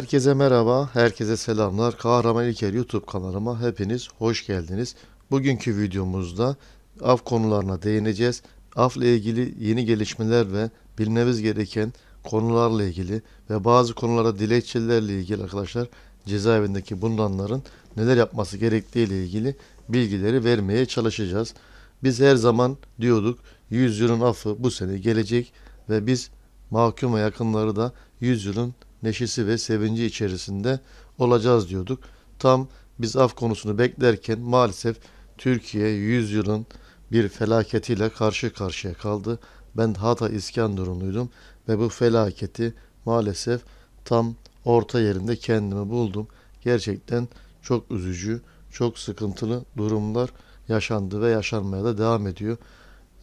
Herkese merhaba, herkese selamlar. Kahraman İlker YouTube kanalıma hepiniz hoş geldiniz. Bugünkü videomuzda af konularına değineceğiz. Afla ilgili yeni gelişmeler ve bilmemiz gereken konularla ilgili ve bazı konulara dilekçelerle ilgili arkadaşlar cezaevindeki bulunanların neler yapması gerektiği ile ilgili bilgileri vermeye çalışacağız. Biz her zaman diyorduk 100 yılın affı bu sene gelecek ve biz mahkum ve yakınları da 100 yılın neşesi ve sevinci içerisinde olacağız diyorduk. Tam biz af konusunu beklerken maalesef Türkiye 100 yılın bir felaketiyle karşı karşıya kaldı. Ben Hatay İskenderunluydum ve bu felaketi maalesef tam orta yerinde kendimi buldum. Gerçekten çok üzücü, çok sıkıntılı durumlar yaşandı ve yaşanmaya da devam ediyor.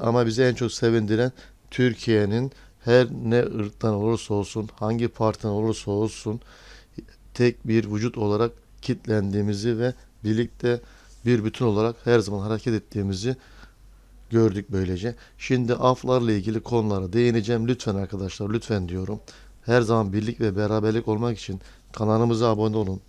Ama bizi en çok sevindiren Türkiye'nin her ne ırktan olursa olsun, hangi partiden olursa olsun tek bir vücut olarak kitlendiğimizi ve birlikte bir bütün olarak her zaman hareket ettiğimizi gördük böylece. Şimdi aflarla ilgili konulara değineceğim. Lütfen arkadaşlar, lütfen diyorum. Her zaman birlik ve beraberlik olmak için kanalımıza abone olun.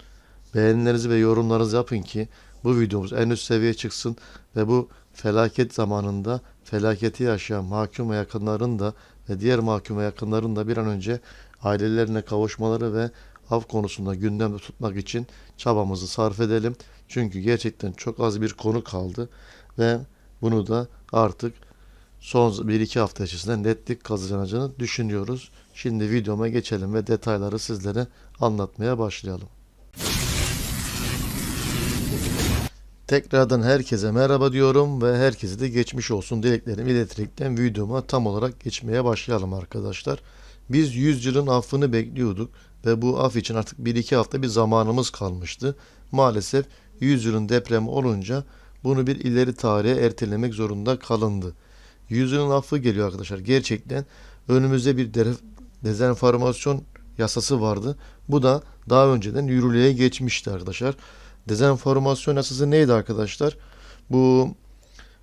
Beğenilerinizi ve yorumlarınızı yapın ki bu videomuz en üst seviyeye çıksın ve bu felaket zamanında felaketi yaşayan mahkum ve yakınların da ve diğer mahkum ve yakınların da bir an önce ailelerine kavuşmaları ve af konusunda gündemde tutmak için çabamızı sarf edelim. Çünkü gerçekten çok az bir konu kaldı ve bunu da artık son 1-2 hafta içerisinde netlik kazanacağını düşünüyoruz. Şimdi videoma geçelim ve detayları sizlere anlatmaya başlayalım. Tekrardan herkese merhaba diyorum ve herkese de geçmiş olsun dileklerimi ileterekten videoma tam olarak geçmeye başlayalım arkadaşlar. Biz 100 yılın affını bekliyorduk ve bu af için artık 1-2 hafta bir zamanımız kalmıştı. Maalesef 100 yılın depremi olunca bunu bir ileri tarihe ertelemek zorunda kalındı. 100 yılın affı geliyor arkadaşlar. Gerçekten önümüzde bir de- dezenformasyon yasası vardı. Bu da daha önceden yürürlüğe geçmişti arkadaşlar. Dezenformasyon yasası neydi arkadaşlar? Bu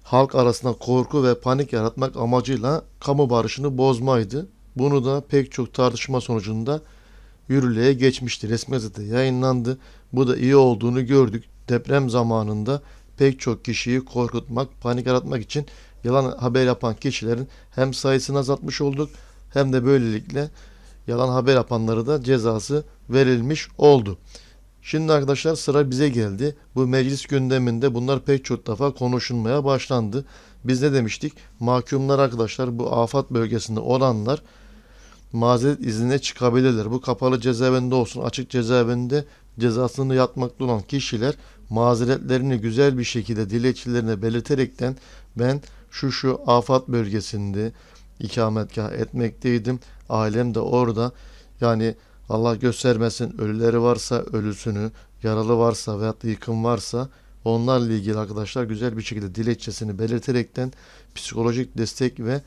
halk arasında korku ve panik yaratmak amacıyla kamu barışını bozmaydı. Bunu da pek çok tartışma sonucunda yürürlüğe geçmişti. Resmi gazete yayınlandı. Bu da iyi olduğunu gördük. Deprem zamanında pek çok kişiyi korkutmak, panik yaratmak için yalan haber yapan kişilerin hem sayısını azaltmış olduk hem de böylelikle yalan haber yapanları da cezası verilmiş oldu. Şimdi arkadaşlar sıra bize geldi. Bu meclis gündeminde bunlar pek çok defa konuşulmaya başlandı. Biz ne demiştik? Mahkumlar arkadaşlar bu afat bölgesinde olanlar mazeret iznine çıkabilirler. Bu kapalı cezaevinde olsun açık cezaevinde cezasını yatmakta olan kişiler mazeretlerini güzel bir şekilde dilekçelerine belirterekten ben şu şu afat bölgesinde ikametgah etmekteydim. Ailem de orada. Yani Allah göstermesin ölüleri varsa ölüsünü, yaralı varsa veyahut da yıkım varsa onlarla ilgili arkadaşlar güzel bir şekilde dilekçesini belirterekten psikolojik destek ve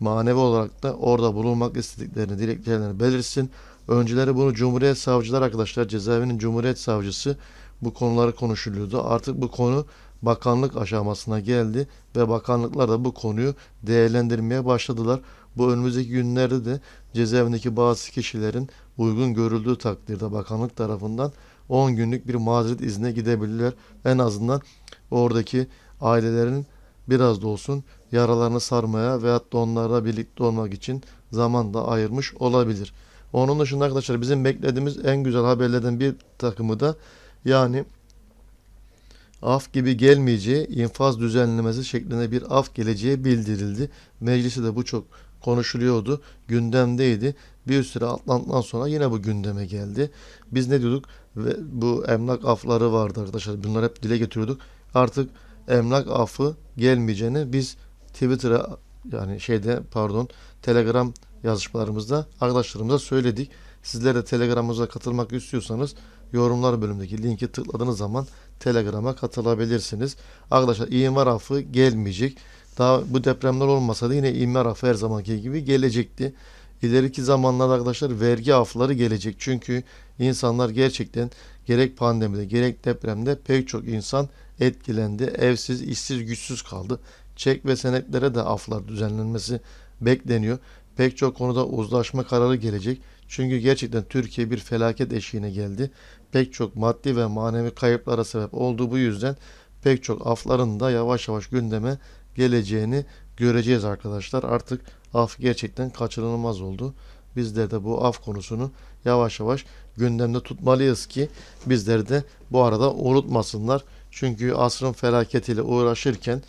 manevi olarak da orada bulunmak istediklerini, dileklerini belirsin. Önceleri bunu Cumhuriyet Savcılar arkadaşlar cezaevinin Cumhuriyet Savcısı bu konuları konuşuluyordu. Artık bu konu bakanlık aşamasına geldi ve bakanlıklar da bu konuyu değerlendirmeye başladılar. Bu önümüzdeki günlerde de cezaevindeki bazı kişilerin uygun görüldüğü takdirde bakanlık tarafından 10 günlük bir mazeret iznine gidebilirler. En azından oradaki ailelerin biraz da olsun yaralarını sarmaya veyahut da onlarla birlikte olmak için zaman da ayırmış olabilir. Onun dışında arkadaşlar bizim beklediğimiz en güzel haberlerden bir takımı da yani af gibi gelmeyeceği infaz düzenlemesi şeklinde bir af geleceği bildirildi. Mecliste de bu çok konuşuluyordu. Gündemdeydi. Bir süre atlantıdan sonra yine bu gündeme geldi. Biz ne diyorduk? Ve bu emlak afları vardı arkadaşlar. Bunları hep dile getiriyorduk. Artık emlak affı gelmeyeceğini biz Twitter'a yani şeyde pardon Telegram yazışmalarımızda arkadaşlarımıza söyledik. Sizler de Telegram'ımıza katılmak istiyorsanız yorumlar bölümündeki linki tıkladığınız zaman Telegram'a katılabilirsiniz. Arkadaşlar imar affı gelmeyecek. Daha bu depremler olmasa da yine imar affı her zamanki gibi gelecekti. İleriki zamanlarda arkadaşlar vergi afları gelecek. Çünkü insanlar gerçekten gerek pandemide gerek depremde pek çok insan etkilendi. Evsiz, işsiz, güçsüz kaldı. Çek ve senetlere de aflar düzenlenmesi bekleniyor. Pek çok konuda uzlaşma kararı gelecek. Çünkü gerçekten Türkiye bir felaket eşiğine geldi. Pek çok maddi ve manevi kayıplara sebep oldu. Bu yüzden pek çok afların da yavaş yavaş gündeme geleceğini göreceğiz arkadaşlar. Artık af gerçekten kaçınılmaz oldu. Bizler de bu af konusunu yavaş yavaş gündemde tutmalıyız ki bizler de bu arada unutmasınlar. Çünkü asrın felaketiyle uğraşırken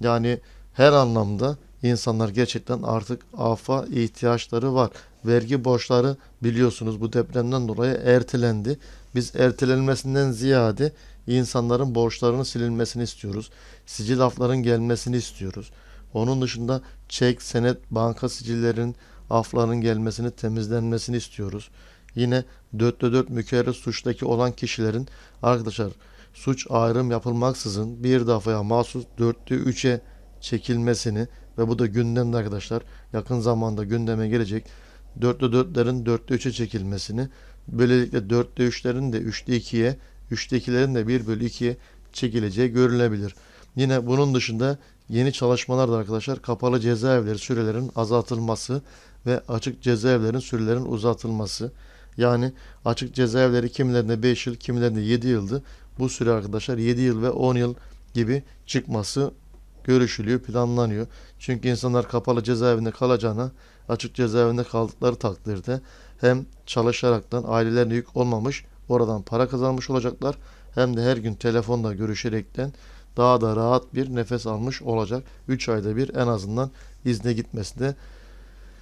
yani her anlamda insanlar gerçekten artık afa ihtiyaçları var. Vergi borçları biliyorsunuz bu depremden dolayı ertelendi. Biz ertelenmesinden ziyade insanların borçlarının silinmesini istiyoruz. Sicil afların gelmesini istiyoruz. Onun dışında çek, senet, banka sicillerinin afların gelmesini, temizlenmesini istiyoruz. Yine 4'te 4 mükerrer suçtaki olan kişilerin arkadaşlar suç ayrım yapılmaksızın bir defaya mahsus 4'te 3'e çekilmesini ve bu da gündemde arkadaşlar yakın zamanda gündeme gelecek 4'te 4'lerin 4'te 3'e çekilmesini böylelikle 4'te 3'lerin de 3'te 2'ye 3'te 2'lerin de 1 bölü 2'ye çekileceği görülebilir. Yine bunun dışında yeni çalışmalar da arkadaşlar kapalı cezaevleri sürelerinin azaltılması ve açık cezaevlerin sürelerin uzatılması. Yani açık cezaevleri kimilerinde 5 yıl, kimilerinde 7 yıldı. Bu süre arkadaşlar 7 yıl ve 10 yıl gibi çıkması görüşülüyor, planlanıyor. Çünkü insanlar kapalı cezaevinde kalacağına açık cezaevinde kaldıkları takdirde hem çalışaraktan ailelerine yük olmamış oradan para kazanmış olacaklar hem de her gün telefonla görüşerekten daha da rahat bir nefes almış olacak. 3 ayda bir en azından izne gitmesi de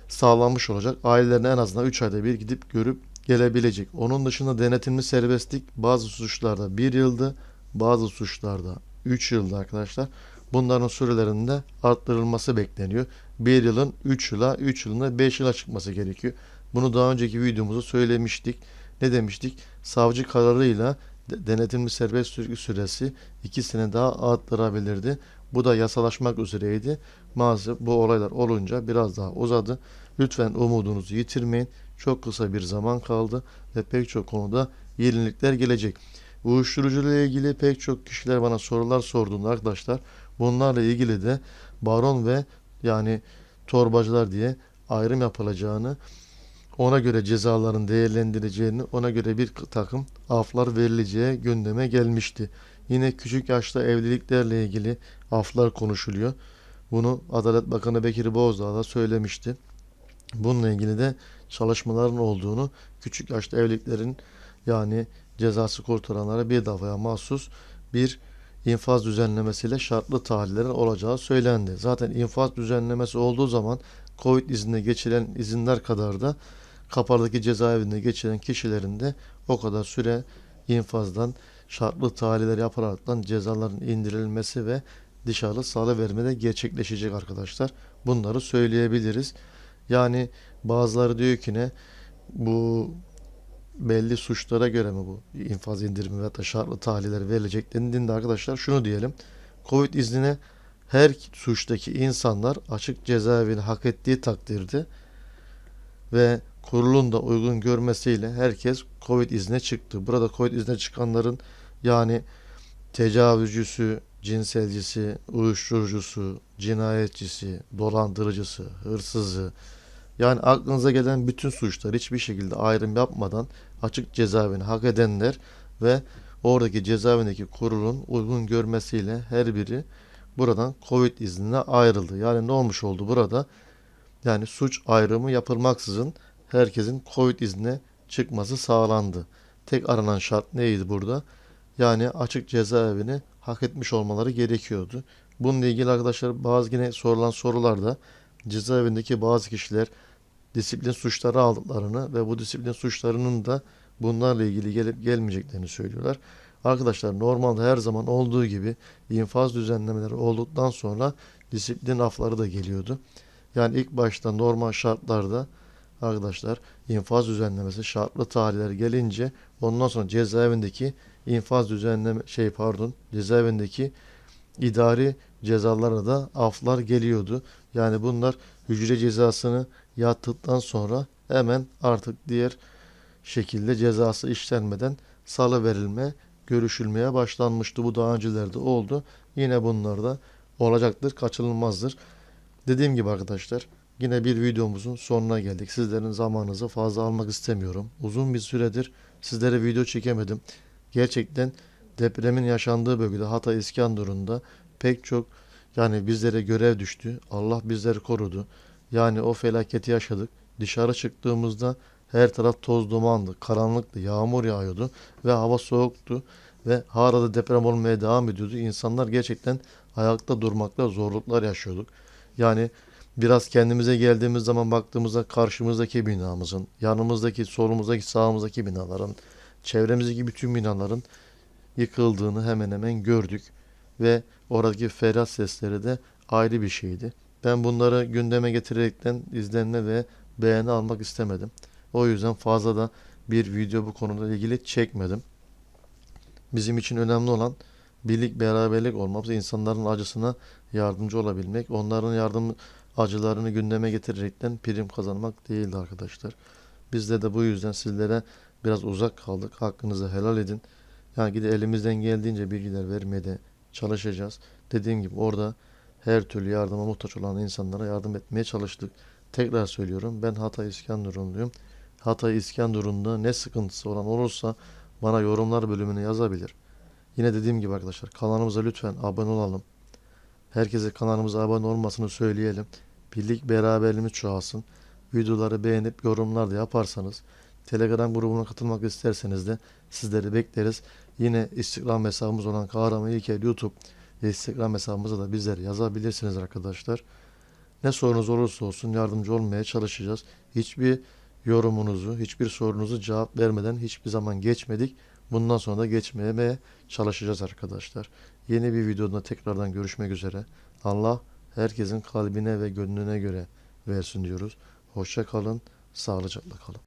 sağlanmış olacak. Ailelerine en azından 3 ayda bir gidip görüp gelebilecek. Onun dışında denetimli serbestlik bazı suçlarda 1 yılda, bazı suçlarda 3 yılda arkadaşlar. Bunların sürelerinde arttırılması bekleniyor. 1 yılın 3 yıla, 3 yılın 5 yıla çıkması gerekiyor. Bunu daha önceki videomuzda söylemiştik. Ne demiştik? Savcı kararıyla de- denetimli serbest sürgü süresi 2 sene daha arttırabilirdi. Bu da yasalaşmak üzereydi. Maalesef bu olaylar olunca biraz daha uzadı. Lütfen umudunuzu yitirmeyin. Çok kısa bir zaman kaldı ve pek çok konuda yenilikler gelecek. Uyuşturucu ile ilgili pek çok kişiler bana sorular sorduğunda arkadaşlar bunlarla ilgili de baron ve yani torbacılar diye ayrım yapılacağını ona göre cezaların değerlendireceğini ona göre bir takım aflar verileceği gündeme gelmişti. Yine küçük yaşta evliliklerle ilgili aflar konuşuluyor. Bunu Adalet Bakanı Bekir Bozdağ da söylemişti. Bununla ilgili de çalışmaların olduğunu, küçük yaşta evliliklerin yani cezası kurtaranlara bir defaya mahsus bir infaz düzenlemesiyle şartlı tahlillerin olacağı söylendi. Zaten infaz düzenlemesi olduğu zaman Covid iznine geçilen izinler kadar da kapalıdaki cezaevinde geçiren kişilerin de o kadar süre infazdan şartlı tahliyeler yapılaraktan cezaların indirilmesi ve dışarı salıverme de gerçekleşecek arkadaşlar. Bunları söyleyebiliriz. Yani bazıları diyor ki ne bu belli suçlara göre mi bu infaz indirimi veya da şartlı tahliyeler verilecek denildiğinde arkadaşlar şunu diyelim. Covid iznine her suçtaki insanlar açık cezaevini hak ettiği takdirde ve kurulun da uygun görmesiyle herkes Covid izne çıktı. Burada Covid izne çıkanların yani tecavüzcüsü, cinselcisi, uyuşturucusu, cinayetçisi, dolandırıcısı, hırsızı yani aklınıza gelen bütün suçlar hiçbir şekilde ayrım yapmadan açık cezaevini hak edenler ve oradaki cezaevindeki kurulun uygun görmesiyle her biri buradan Covid iznine ayrıldı. Yani ne olmuş oldu burada? Yani suç ayrımı yapılmaksızın herkesin Covid iznine çıkması sağlandı. Tek aranan şart neydi burada? Yani açık cezaevini hak etmiş olmaları gerekiyordu. Bununla ilgili arkadaşlar bazı yine sorulan sorularda cezaevindeki bazı kişiler disiplin suçları aldıklarını ve bu disiplin suçlarının da bunlarla ilgili gelip gelmeyeceklerini söylüyorlar. Arkadaşlar normalde her zaman olduğu gibi infaz düzenlemeleri olduktan sonra disiplin afları da geliyordu. Yani ilk başta normal şartlarda arkadaşlar infaz düzenlemesi şartlı tarihler gelince ondan sonra cezaevindeki infaz düzenleme şey pardon cezaevindeki idari cezalara da aflar geliyordu. Yani bunlar hücre cezasını yattıktan sonra hemen artık diğer şekilde cezası işlenmeden salı verilme görüşülmeye başlanmıştı. Bu daha öncelerde oldu. Yine bunlar da olacaktır, kaçınılmazdır. Dediğim gibi arkadaşlar Yine bir videomuzun sonuna geldik. Sizlerin zamanınızı fazla almak istemiyorum. Uzun bir süredir sizlere video çekemedim. Gerçekten depremin yaşandığı bölgede Hatay İskenderun'da pek çok yani bizlere görev düştü. Allah bizleri korudu. Yani o felaketi yaşadık. Dışarı çıktığımızda her taraf toz dumandı, karanlıktı, yağmur yağıyordu ve hava soğuktu ve hala deprem olmaya devam ediyordu. İnsanlar gerçekten ayakta durmakta zorluklar yaşıyorduk. Yani biraz kendimize geldiğimiz zaman baktığımızda karşımızdaki binamızın, yanımızdaki, solumuzdaki, sağımızdaki binaların, çevremizdeki bütün binaların yıkıldığını hemen hemen gördük ve oradaki feryat sesleri de ayrı bir şeydi. Ben bunları gündeme getirerekten izlenme ve beğeni almak istemedim. O yüzden fazla da bir video bu konuyla ilgili çekmedim. Bizim için önemli olan birlik beraberlik olmamız, insanların acısına yardımcı olabilmek, onların yardım acılarını gündeme getirerekten prim kazanmak değildi arkadaşlar. Biz de de bu yüzden sizlere biraz uzak kaldık. Hakkınızı helal edin. Yani gide elimizden geldiğince bilgiler vermeye de çalışacağız. Dediğim gibi orada her türlü yardıma muhtaç olan insanlara yardım etmeye çalıştık. Tekrar söylüyorum ben Hatay İskenderunluyum. Hatay İskenderun'da ne sıkıntısı olan olursa bana yorumlar bölümüne yazabilir. Yine dediğim gibi arkadaşlar kanalımıza lütfen abone olalım. Herkese kanalımıza abone olmasını söyleyelim. Birlik beraberliğimiz çoğalsın. Videoları beğenip yorumlar da yaparsanız Telegram grubuna katılmak isterseniz de sizleri bekleriz. Yine Instagram hesabımız olan Kahraman İlker YouTube Instagram hesabımıza da bizleri yazabilirsiniz arkadaşlar. Ne sorunuz olursa olsun yardımcı olmaya çalışacağız. Hiçbir yorumunuzu, hiçbir sorunuzu cevap vermeden hiçbir zaman geçmedik. Bundan sonra da geçmemeye çalışacağız arkadaşlar. Yeni bir videoda tekrardan görüşmek üzere. Allah herkesin kalbine ve gönlüne göre versin diyoruz. Hoşça kalın, sağlıcakla kalın.